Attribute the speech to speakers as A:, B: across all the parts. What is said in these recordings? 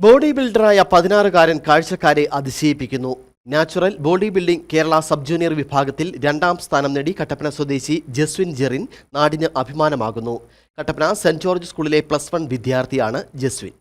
A: Body ബിൽഡറായ പതിനാറുകാരൻ കാഴ്ചക്കാരെ അതിശയിപ്പിക്കുന്നു. Natural body building Kerala sub junior വിഭാഗത്തിൽ രണ്ടാം സ്ഥാനം നേടി കട്ടപ്പന സ്വദേശി ജസ്വിൻ ജെറിൻ നാടിന് അഭിമാനമാകുന്നു. കട്ടപ്പന സെന്റ് ജോർജ് സ്കൂളിലെ പ്ലസ് വൺ വിദ്യാർത്ഥിയാണ് ജസ്വിൻ.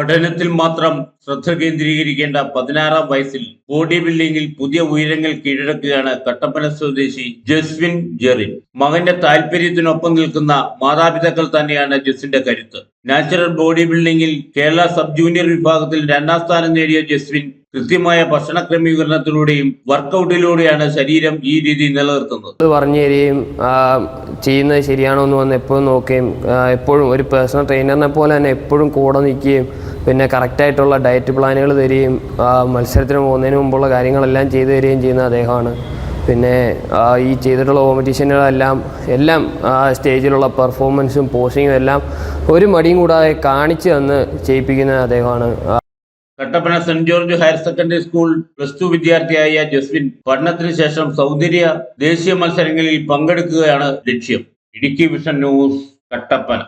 B: പഠനത്തിൽ മാത്രം ശ്രദ്ധ കേന്ദ്രീകരിക്കേണ്ട പതിനാറാം വയസ്സിൽ ബോഡി ബിൽഡിംഗിൽ പുതിയ ഉയരങ്ങൾ കീഴടക്കുകയാണ് കട്ടപ്പന സ്വദേശി ജസ്വിൻ ജെറിൻ. മകന്റെ താല്പര്യത്തിനൊപ്പം നിൽക്കുന്ന മാതാപിതാക്കൾ തന്നെയാണ് ജസ്വിന്റെ കരുത്ത്. നാച്ചുറൽ ബോഡി ബിൽഡിംഗിൽ കേരള സബ് ജൂനിയർ വിഭാഗത്തിൽ രണ്ടാം സ്ഥാനം നേടിയ ജസ്വിൻ കൃത്യമായ ഭക്ഷണ ക്രമീകരണത്തിലൂടെയും വർക്കൗട്ടിലൂടെയാണ് ശരീരം ഈ രീതി നിലനിർത്തുന്നത്.
C: പറഞ്ഞു തരികയും ചെയ്യുന്നത് ശരിയാണോ എന്ന് വന്ന് എപ്പോഴും നോക്കുകയും എപ്പോഴും ഒരു പേഴ്സണൽ ട്രെയിനറിനെ പോലെ തന്നെ എപ്പോഴും കൂടെ നിൽക്കുകയും പിന്നെ കറക്റ്റായിട്ടുള്ള ഡയറ്റ് പ്ലാനുകൾ തരികയും മത്സരത്തിന് പോകുന്നതിന് മുമ്പുള്ള കാര്യങ്ങളെല്ലാം ചെയ്തു തരികയും ചെയ്യുന്ന അദ്ദേഹമാണ്. പിന്നെ ഈ ചെയ്തിട്ടുള്ള കോമ്പറ്റീഷനുകളെല്ലാം എല്ലാം സ്റ്റേജിലുള്ള പെർഫോമൻസും പോസിങ്ങും എല്ലാം ഒരു മടിയും കൂടാതെ കാണിച്ചു തന്ന് ചെയ്യിപ്പിക്കുന്ന അദ്ദേഹമാണ്.
B: Kattappana saint George higher secondary school plus two വിദ്യാർത്ഥിയായ ജസ്വിൻ പഠനത്തിന് ശേഷം സൗന്ദര്യ ദേശീയ മത്സരങ്ങളിൽ പങ്കെടുക്കുകയാണ് ലക്ഷ്യം. Idukki vision news Kattappana.